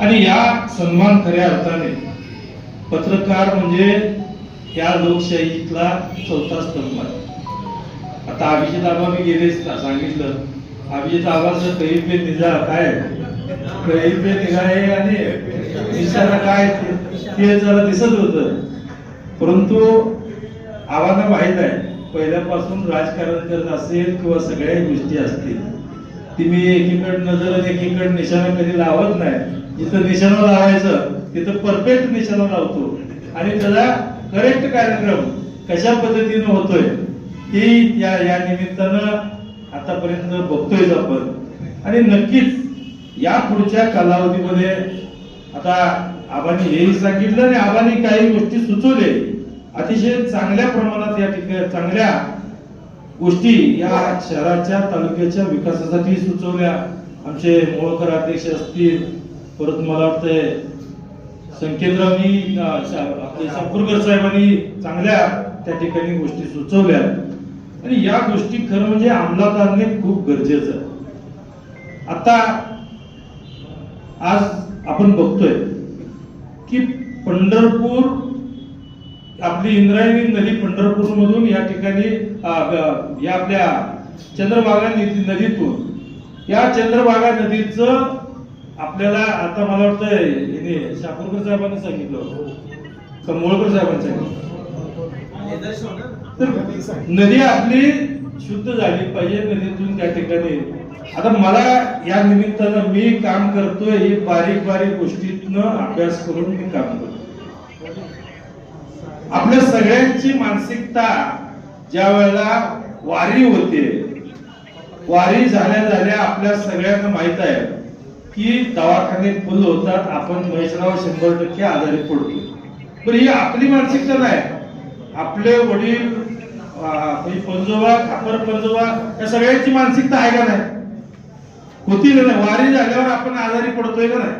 आणि या सन्मान खऱ्या अर्थाने पत्रकार म्हणजे या लोकशाहीतला चौथा स्तंभ आहे. आता अभिजित आबा मी गेलेच सांगितलं अभिजित आबाचं कही पे निजा काय? कही पे निघाय आणि निशाला काय? ते- जरा दिसत होत. परंतु आबांना माहीत आहे पहिल्यापासून राजकारण करत असेल किंवा सगळ्या गोष्टी असतील ती मी एकीकडे नजर आणि एकीकडे निशाणा कधी लावत नाही. जिथं निशाणा लावायचं तिथं परफेक्ट निशाणा लावतो आणि त्याला करेक्ट कार्यक्रम कशा पद्धतीनं होतोय ते या या निमित्तानं आतापर्यंत बघतोय आपण. आणि नक्कीच या पुढच्या कालावधीमध्ये आता आबांनी हेही सांगितलं आणि आबांनी काही गोष्टी सुचवले. अतिशय चांगल्या प्रमाणात या ठिकाणी चांगल्या गोष्टी या शहराच्या तालुक्याच्या विकासासाठी सुचवल्या. आमचे मोळकर अध्यक्ष असतील परत मला वाटतंय संकेतरावनी आपले सापूरकर साहेबांनी चांगल्या त्या ठिकाणी गोष्टी सुचवल्या. आणि या गोष्टी खरं म्हणजे अंमलात आणणे खूप गरजेचं आहे. आता आज आपण बघतोय की पंढरपूर आपली इंद्रायणी नदी पंढरपूर मधून या ठिकाणी या आपल्या चंद्रभागा नदी- नदीतून या चंद्रभागा नदीचं आपल्याला आता मला वाटतं शापूरकर साहेबांनी सांगितलं का मोळकर साहेबांनी सांगितलं तर नदी आपली शुद्ध झाली पाहिजे नदीतून त्या ठिकाणी. आता मला या निमित्तानं मी काम करतोय हे बारीक बारीक गोष्टीतनं अभ्यास करून मी काम करतो आपल्या सगळ्यांची मानसिकता ज्या वेळेला वारी होते वारी झाल्या झाल्या आपल्या सगळ्यांना माहीत आहे. की दवाखाने फुल होतात आपण महेशराव शंभर टक्के आजारी पडतो पण ही आपली मानसिकता नाही आपले वडील म्हणजे पंजोबा खापर पंजोबा या सगळ्यांची मानसिकता आहे का नाही? होती का नाही? वारी झाल्यावर आपण आजारी पडतोय का नाही?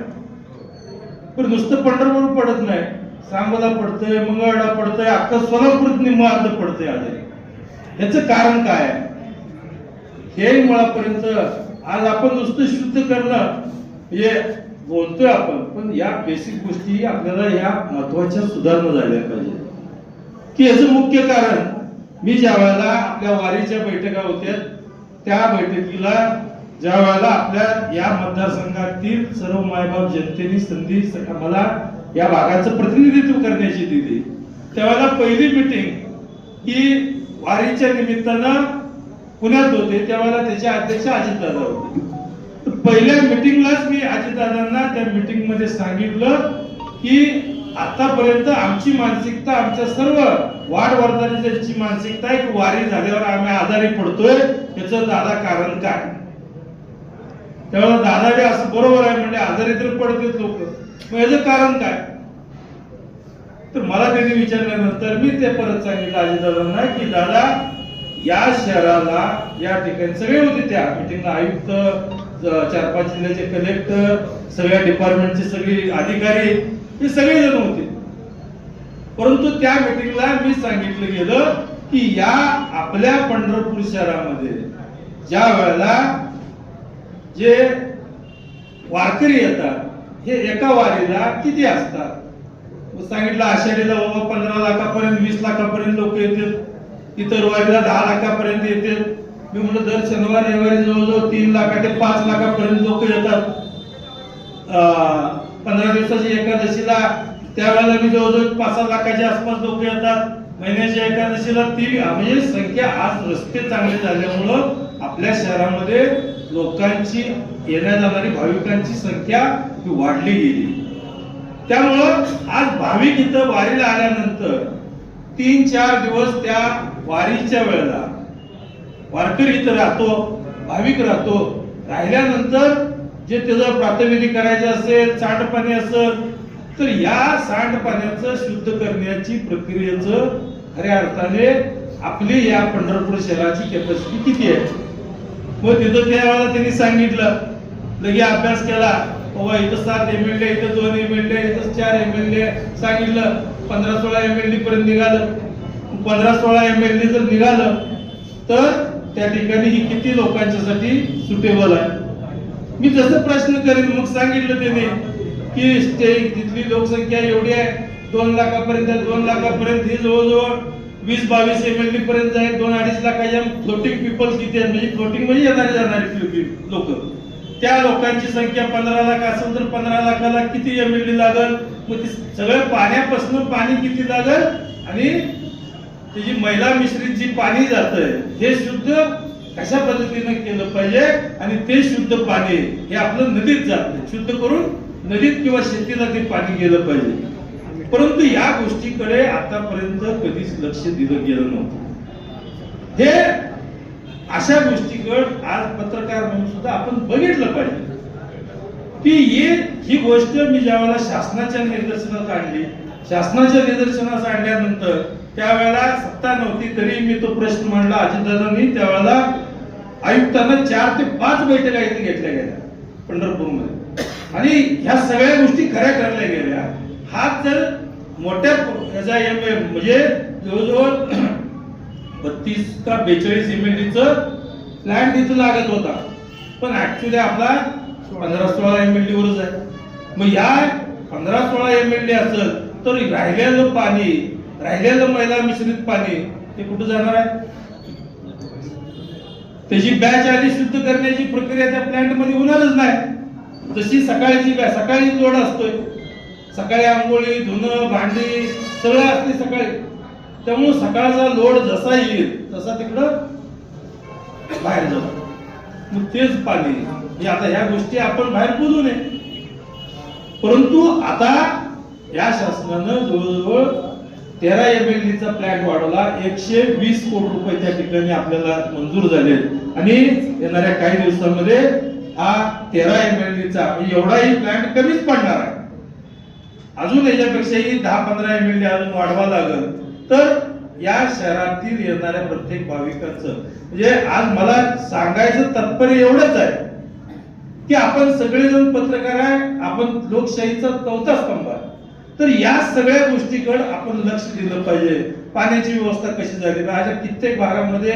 पण नुसतं पंढरपूर पडत नाही. सांगोला पडतंय मंगळवेळा पडतंय अख्खा सोलापूर निम्म अर्ध पडतंय आजारी. याचं कारण काय आहे? हे मुळापर्यंत आज आपण नुसतं शुद्ध करणं म्हणजे बोलतोय आपण पण या बेसिक गोष्टी आपल्याला या महत्त्वाच्या सुधारणा झाल्या पाहिजे की याचं मुख्य कारण मी ज्या वेळेला आपल्या वारीच्या बैठका होत्या त्या बैठकीला ज्या वेळेला आपल्या या मतदारसंघातील सर्व मायबाप जनतेने संधी स- मला या भागाचं प्रतिनिधित्व करण्याची दिली. त्यावेळेला पहिली मिटिंग ही वारीच्या निमित्तानं पुण्यात होते त्यावेळेला त्याचे अध्यक्ष अजितदादा होते. पहिल्या मिटिंगलाच मी अजितदादांना त्या मिटिंगमध्ये सांगितलं की आतापर्यंत आमची मानसिकता आमच्या सर्व वाढ वर्धनाची मानसिकता आहे की वारी झाल्यावर आम्ही आजारी पडतोय याच दादा कारण काय? त्यावेळेला दादा बी असं बरोबर आहे म्हणजे आजारी तर पडतात लोक. मग याचं कारण काय? तर मला त्यांनी विचारल्यानंतर मी ते परत सांगितलं अजितदादांना की दादा या शहराला या ठिकाणी सगळे होते त्या मिटिंगला आयुक्त चार पाच जिल्ह्याचे कलेक्टर सगळ्या डिपार्टमेंटचे सगळे अधिकारी हे सगळे जण होते. परंतु त्या मिटिंगला मी सांगितलं गेलं की या आपल्या पंढरपूर शहरामध्ये ज्या वेळेला जे वारकरी येतात हे एका वारीला किती असतात? सांगितलं आषाढीला बाबा पंधरा लाखापर्यंत वीस लाखापर्यंत लोक येतील. इतर वारीला दहा लाखापर्यंत येतील. मी म्हणलं दर शनिवार रविवारी जवळजवळ तीन लाखा ते पाच लाखापर्यंत लोक येतात. अं, पंधरा दिवसाची एकादशीला त्यावेळेला मी जवळजवळ पाच सहा लाखाच्या आसपास लोक येतात. महिन्याच्या एकादशीला ती म्हणजे संख्या आज रस्ते चांगले झाल्यामुळं आपल्या शहरामध्ये लोकांची येण्या जाणारी भाविकांची संख्या ही वाढली गेली. त्यामुळं आज भाविक इथं वारीला आल्यानंतर तीन चार दिवस त्या वारीच्या वेळेला वारकरी इथं राहतो भाविक राहतो. राहिल्यानंतर जे त्याचं प्रातविधी करायचं असेल सांडपाणी असेल तर या सांडपाण्याचं शुद्ध करण्याची प्रक्रियेचं खऱ्या अर्थाने आपली या पंढरपूर शहराची कॅपॅसिटी किती आहे? मग तिथं त्यावेळेला त्यांनी सांगितलं लगे अभ्यास केला बाबा इथं सात एम एल ए इथं दोन एम एल ए इथं चार एम एल ए सांगितलं पंधरा सोळा एम एल डी पर्यंत निघालं. पंधरा सोळा एम एल डी जर निघालं तर त्या ठिकाणी ही किती लोकांच्यासाठी सुटेबल आहे? मी जसं प्रश्न करेन मग सांगितलं त्याने की स्टे तिथली लोकसंख्या एवढी आहे. दोन लाखापर्यंत दोन लाखापर्यंत ही जवळजवळ वीस बावीस एम एल पर्यंत आहे. दोन अडीच लाखाच्या फ्लोटिंग पीपल किती आहेत? म्हणजे फ्लोटिंग म्हणजे येणारे जाणारे लोक. त्या लोकांची संख्या पंधरा लाख असेल तर पंधरा लाखाला किती एम एल डी लागल? मग सगळं पाण्यापासून पाणी किती लागल? आणि त्याची मैला मिश्रित जी पाणी जात हे शुद्ध कशा पद्धतीने केलं पाहिजे आणि ते शुद्ध पाणी हे आपलं नदीत जात शुद्ध करून नदीत किंवा शेतीला ते पाणी गेलं पाहिजे. परंतु या गोष्टीकडे आतापर्यंत कधीच लक्ष दिलं गेलं नव्हतं. हे अशा गोष्टीकडे आज पत्रकार म्हणून सुद्धा आपण बघितलं पाहिजे. की ये ही गोष्ट मी ज्यावेळेला शासनाच्या निदर्शनात आणली शासनाच्या निदर्शनास आणल्यानंतर त्यावेळेला सत्ता नव्हती तरी मी तो प्रश्न मांडला अजितदादांनी. त्यावेळेला आयुक्तांना चार ते पाच बैठका इथे घेतल्या गेल्या पंढरपूरमध्ये. आणि ह्या सगळ्या गोष्टी खऱ्या ठरल्या गेल्या. हा जर मोठ्या याचा एम म्हणजे जवळजवळ बत्तीस का बेचाळीस एम एल प्लॅन्ट इथं लागत होता. पण ऍक्च्युली आपला पंधरा सोळा एम एल वरच आहे. मग या पंधरा सोळा एम एल डी असेल तर राहिलेलं पाणी राहिलेलं मैला मिश्रित पाणी ते कुठं जाणार आहे? त्याची बॅच आधी शुद्ध करण्याची प्रक्रिया त्या प्लॅन्टमध्ये होणारच नाही. जशी सकाळची बॅच सकाळी लोड असतोय. सकाळी आंघोळी धुणं भांडी सगळं असते सकाळी. त्यामुळे सकाळचा लोड जसा येईल तसा तिकडं बाहेर जातो मग तेच पाणी. आता ह्या गोष्टी आपण बाहेर बोलू नये. परंतु आता या शासनानं जवळजवळ तेरा एमएलडीचा एल प्लॅन वाढवला. एकशे वीस कोटी रुपये त्या ठिकाणी आपल्याला मंजूर झाले आणि येणाऱ्या काही दिवसांमध्ये हा तेरा एमएलडीचा एवढाही प्लॅन कमीच पडणार आहे. अजून याच्यापेक्षाही दहा पंधरा एमएलडी अजून वाढवा लागल. तर या शहरातील येणाऱ्या प्रत्येक भाविकांचं म्हणजे आज मला सांगायचं तात्पर्य एवढंच आहे की आपण सगळेजण पत्रकार आहे आपण लोकशाहीचा चौथा स्तंभ आहे. तर या सगळ्या गोष्टीकडे आपण लक्ष दिलं पाहिजे. पाण्याची व्यवस्था कशी झाली? माझ्या कित्येक भागामध्ये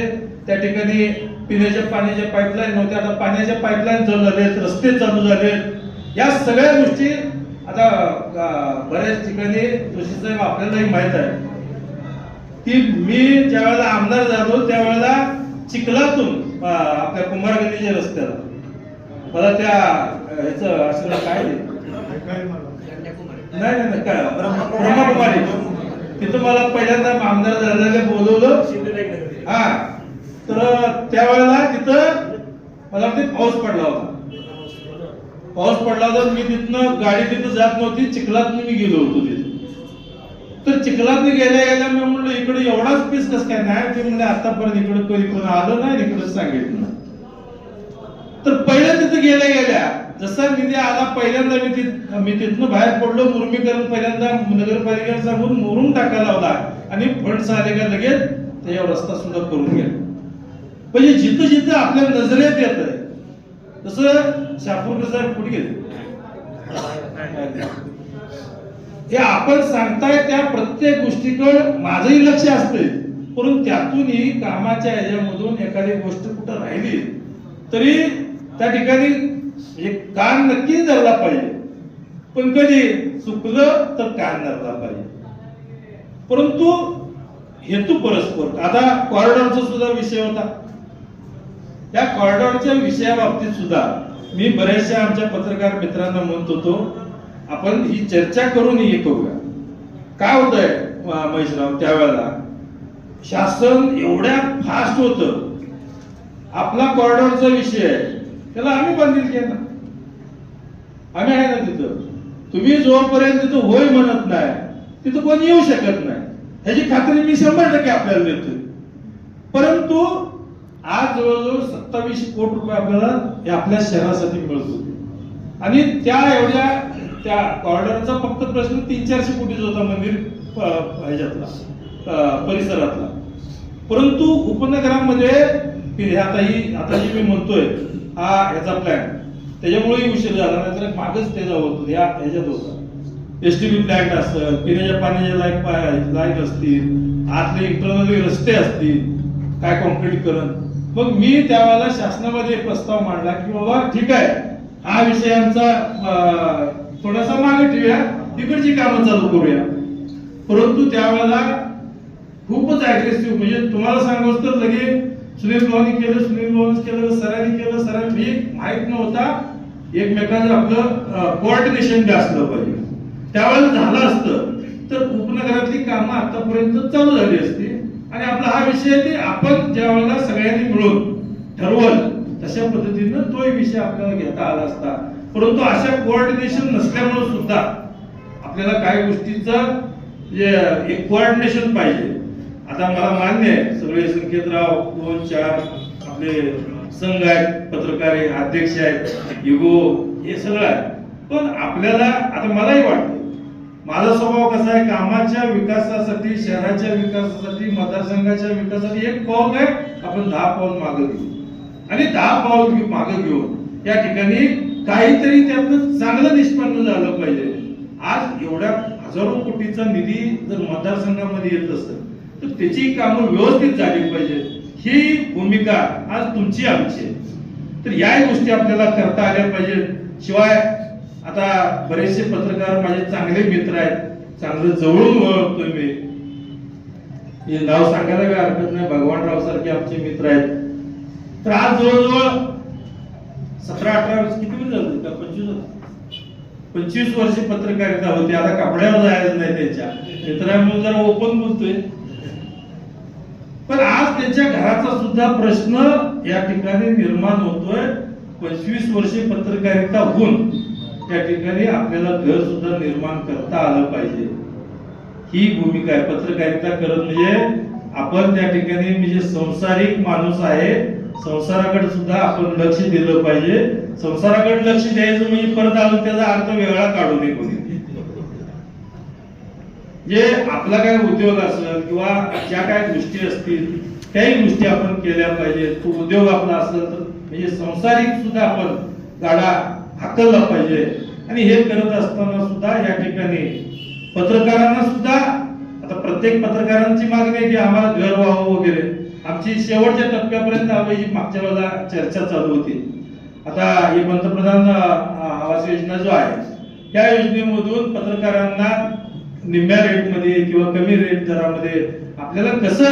त्या ठिकाणी पिण्याच्या पाण्याच्या पाईपलाईन नव्हत्या. आता पाण्याच्या पाईपलाईन चालू झालेत रस्ते चालू झालेत. या सगळ्या गोष्टी आता बऱ्याच ठिकाणी जोशी साहेब आपल्यालाही माहीत आहे. की मी ज्या वेळेला आमदार झालो त्यावेळेला चिखलातून आपल्या कुंभारगल्लीच्या रस्त्याला. मला त्या ह्याचं असं काय? नाही नाही ब्रह्मकुमारी. तिथं मला पहिल्यांदा आमदार झालेलं बोलवलं. हा. तर त्यावेळेला तिथं मला वाटते पाऊस पडला होता. पाऊस पडला होता मी तिथनं गाडी तिथं जात नव्हती चिखलात मी गेलो होतो तिथे. तर चिखलात गेल्या गेल्या मी म्हणलं इकडे एवढाच पीस कस काय नाही? ते म्हणले आतापर्यंत इकडे कधी कोण आलं नाही इकडे सांगितलं तर पहिल्या तिथं गेल्या गेल्या जसा निधी आला पहिल्यांदा मी तिथ मी तिथनं बाहेर पडलो मुरमीकरण पहिल्यांदा नगरपालिकेला सांगून मुरुम टाकायला होता आणि फंड्स आले का लगेच त्याच्यावर रस्ता सुद्धा करून गेला. म्हणजे जिथं जिथं आपल्या नजरेत येत आहे तसं शापूरकर साहेब कुठे गेले? हे आपण सांगताय त्या प्रत्येक गोष्टीकडे माझंही लक्ष असते परंतु त्यातूनही कामाच्या ह्याच्यामधून एखादी गोष्ट कुठं राहिली तरी त्या ठिकाणी म्हणजे कान नक्कीच धरला पाहिजे. पण कधी चुकलं तर कान धरला पाहिजे. परंतु हेतू परस्पर. आता कॉरिडॉरचा सुद्धा विषय होता. त्या कॉरिडॉरच्या विषयाबाबतीत सुद्धा मी बऱ्याचशा आमच्या पत्रकार मित्रांना म्हणत होतो आपण ही चर्चा करून हे करूया. काय होत आहे महेशराव त्यावेळेला? शासन एवढ्या फास्ट होत. आपला कॉरिडॉरचा विषय आहे. त्याला आम्ही बांधील ना. आम्ही आहे ना तिथं. तुम्ही जोपर्यंत तिथं होय म्हणत नाही तिथं कोणी येऊ शकत नाही. ह्याची खात्री मी शंभर टक्के आपल्याला देतोय. परंतु आज जवळजवळ सत्तावीस कोटी रुपये आपल्याला हे आपल्या शहरासाठी मिळतो आणि त्या एवढ्या त्या कॉर्डरचा फक्त प्रश्न तीन चारशे कोटीचा होता मंदिर प- ह्याच्यातला परिसरातला. परंतु उपनगरामध्ये हे आता ही आता जी मी म्हणतोय हा ह्याचा प्लॅन त्याच्यामुळेही उशीर झाला नाहीतर मागच त्याचा होतो या ह्याच्यात होता. एस टी बी प्लॅन्ट असेल पिण्याच्या पाण्याच्या लाईक लाइट असतील आतले इंटरनली रस्ते असतील काय कॉन्क्रीटीकरण मग मी त्यावेळेला शासनामध्ये प्रस्ताव मांडला की बाबा ठीक आहे हा विषयांचा थोडासा मागे ठेवूया तिकडची कामं चालू करूया. परंतु त्यावेळेला खूपच ऍग्रेसिव्ह म्हणजे तुम्हाला सांगू तर लगे सुनील भाऊनी केलं सुनील भाऊनी केलं सरांनी केलं सरांनी म्हणजे मी माहीत नव्हता एकमेकांचं आपलं कोऑर्डिनेशन जे असलं पाहिजे. त्यावेळेला झालं असतं. तर उपनगरातली कामं आतापर्यंत चालू झाली असती. आणि आपला हा विषय ते आपण ज्या वेळेला सगळ्यांनी मिळून ठरवल तशा पद्धतीनं तोही विषय आपल्याला घेता आला असता. परंतु अशा कोऑर्डिनेशन नसल्यामुळे सुद्धा आपल्याला काही गोष्टीचं एक कोऑर्डिनेशन पाहिजे. आता मला मान्य आहे सगळे संकेतराव दोन चार आपले संघ आहेत पत्रकार आहे अध्यक्ष आहेत युगो हे सगळं आहे पण आपल्याला आता मलाही वाटतं माझा स्वभाव कसा आहे कामाच्या विकासासाठी शहराच्या विकासासाठी मतदारसंघाच्या विकासासाठी एक पाऊल आहे आपण दहा पाऊल मागे घेऊ. आणि दहा पाऊल घेऊ- मागे घेऊन या ठिकाणी काहीतरी त्यातनं चांगलं निष्पन्न झालं पाहिजे. आज एवढ्या हजारो कोटीचा निधी जर मतदारसंघामध्ये येत असेल तर त्याची कामं व्यवस्थित झाली पाहिजे ही भूमिका आज तुमची आमची आहे. तर या गोष्टी आपल्याला करता आल्या पाहिजे शिवाय आता बरेचसे पत्रकार माझे चांगले मित्र आहेत. चांगलं जवळून ओळखतोय मी. हे नाव सांगायला काही हरकत नाही. भगवानराव सारखे आमचे मित्र आहेत. तर आज जवळजवळ सतरा अठरा वर्ष किती वर्ष का? पंचवीस पंचवीस वर्ष पत्रकारिता होती. आता कपड्यावर जायचं नाही त्यांच्या. मित्रांमुळे जरा ओपन बोलतोय. पण आज त्यांच्या घराचा सुद्धा प्रश्न या ठिकाणी निर्माण होतोय. पंचवीस वर्षे पत्रकारिता होऊन त्या ठिकाणी आपल्याला घर सुद्धा निर्माण करता आलं पाहिजे. ही भूमिका आहे. पत्रकारिता करत म्हणजे आपण त्या ठिकाणी म्हणजे संसारिक माणूस आहे संसाराकडे सुद्धा आपण लक्ष दिलं पाहिजे. संसाराकडे लक्ष द्यायचं म्हणजे परत आलो त्याचा अर्थ वेगळा काढू नये कोणी. जे आपला काय उद्योग असेल किंवा ज्या काय गोष्टी असतील त्याही गोष्टी आपण केल्या पाहिजेत. तो उद्योग आपला असेल तर म्हणजे संसारिक सुद्धा आपण गाडा हाकलला पाहिजे. आणि हे करत असताना सुद्धा या ठिकाणी पत्रकारांना सुद्धा आता प्रत्येक पत्रकारांची मागणी आहे की आम्हाला घर व्हावं वगैरे. आमची शेवटच्या टप्प्यापर्यंत आम्ही मागच्या वेळेला चर्चा चालू होती. आता हे पंतप्रधान आवास योजना जो आहे त्या योजनेमधून पत्रकारांना निम्म्या रेटमध्ये किंवा कमी रेट दरामध्ये आपल्याला कसं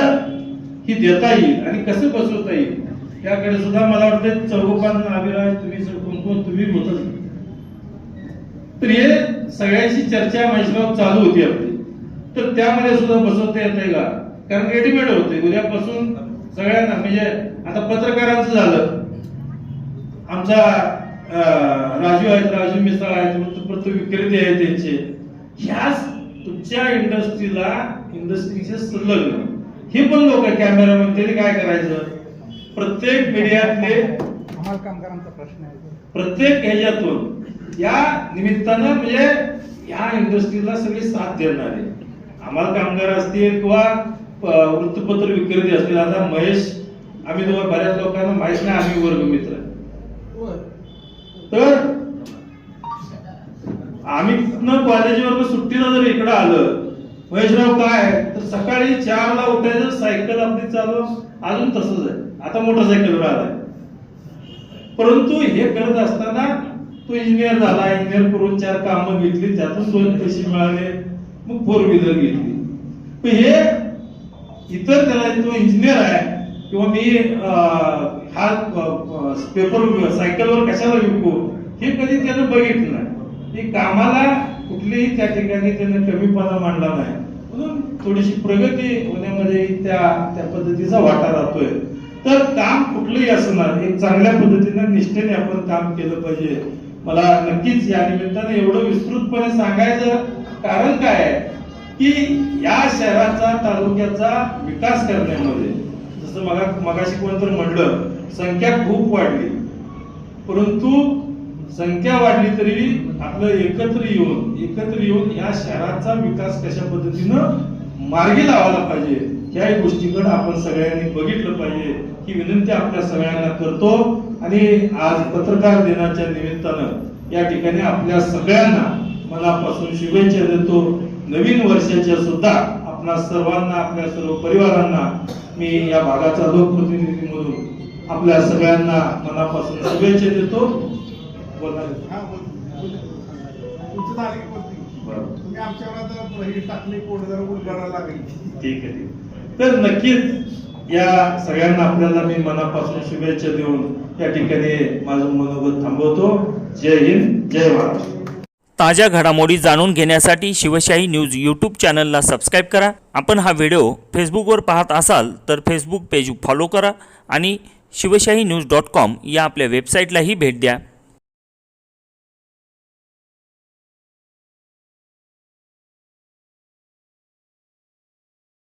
ही देता येईल आणि कसं बसवता येईल याकडे सुद्धा मला वाटतं चौगोपान अभिराज तुम्ही सर- कोण तुम्ही होतच. तर हे सगळ्यांशी चर्चा मैसगाव चालू होती आपली. तर त्यामध्ये सुद्धा बसवता येते का? कारण रेडीमेड होते उद्यापासून सगळ्यांना म्हणजे आता पत्रकारांचं झालं. आमचा राजू आहेत राजू मिसाळ आहेत वृत्तपत्र विक्रेते आहेत त्यांचे. ह्याच तुमच्या इंडस्ट्रीला इंडस्ट्रीचे संलग्न. हे पण लोक कॅमेरामॅन त्यांनी काय करायचं? प्रत्येक मीडियातले कामगारांचा प्रश्न आहे. प्रत्येक ह्याच्यातून या निमित्तानं म्हणजे या इंडस्ट्रीला सगळी साथ देणारे आम्हाला कामगार असतील किंवा वृत्तपत्र विक्रेते असतील. आता महेश आम्ही दोघं बऱ्याच लोकांना माहीत नाही आम्ही वर्ग मित्र. तर आम्ही कॉलेजवर सुट्टीला जर इकडं आलं महेशराव काय? तर सकाळी चारला उठायचं सायकल आपली चालू अजून तसंच आहे. आता मोटरसायकलवर आलाय. परंतु हे करत असताना तो इंजिनियर झाला इंजिनियर करून चार कामं घेतली त्यातून दोन पैसे मिळाले मग फोर व्हीलर घेतली. पण हे इतर त्याला तो इंजिनियर आहे किंवा मी हा पेपर सायकलवर कशाला विकू? हे कधी त्यानं बघितलं नाही. की कामाला कुठलीही त्या ठिकाणी त्यांनी कमीपणा मांडला नाही. म्हणून थोडीशी प्रगती होण्यामध्ये त्या त्या पद्धतीचा वाटा राहतोय. तर काम कुठलंही असणार एक चांगल्या पद्धतीनं निष्ठेने आपण काम केलं पाहिजे. मला नक्कीच या निमित्ताने एवढं विस्तृतपणे सांगायचं कारण काय आहे? की या शहराचा तालुक्याचा विकास करण्यामध्ये जसं मगा मगाशी कोणतर म्हणलं संख्या खूप वाढली. परंतु संख्या वाढली तरी आपलं एकत्र येऊन एकत्र येऊन या शहराचा विकास कशा पद्धतीनं मार्गी लावायला पाहिजे या गोष्टीकडे आपण सगळ्यांनी बघितलं पाहिजे ही विनंती आपल्या सगळ्यांना करतो. आणि आज पत्रकार दिनाच्या निमित्तानं या ठिकाणी आपल्या सगळ्यांना मनापासून शुभेच्छा देतो. नवीन वर्षाच्या सुद्धा आपणा सर्वांना आपल्या सर्व परिवारांना मी या भागाचा लोकप्रतिनिधी म्हणून आपल्या सगळ्यांना मनापासून शुभेच्छा देतो. तुमचं झालं की बोलतो. की. बरं. तुम्ही आमच्यावर आता हे टाकले कोण जरा उलगडायला लागेल. ठीक आहे ठीक आहे. तर नक्कीच या सगळ्यांना आपल्याला मी मनापासून शुभेच्छा देऊन या ठिकाणी माझं मनोगत थांबवतो. जय हिंद जय महाराष्ट्र ताज्या घडामोडी जाणून घेण्यासाठी शिवशाही न्यूज यूट्यूब चॅनलला सबस्क्राईब करा. आपण हा व्हिडिओ फेसबुकवर पाहत असाल तर फेसबुक पेज फॉलो करा आणि शिवशाही न्यूज डॉट कॉम या आपल्या वेबसाईटलाही भेट द्या.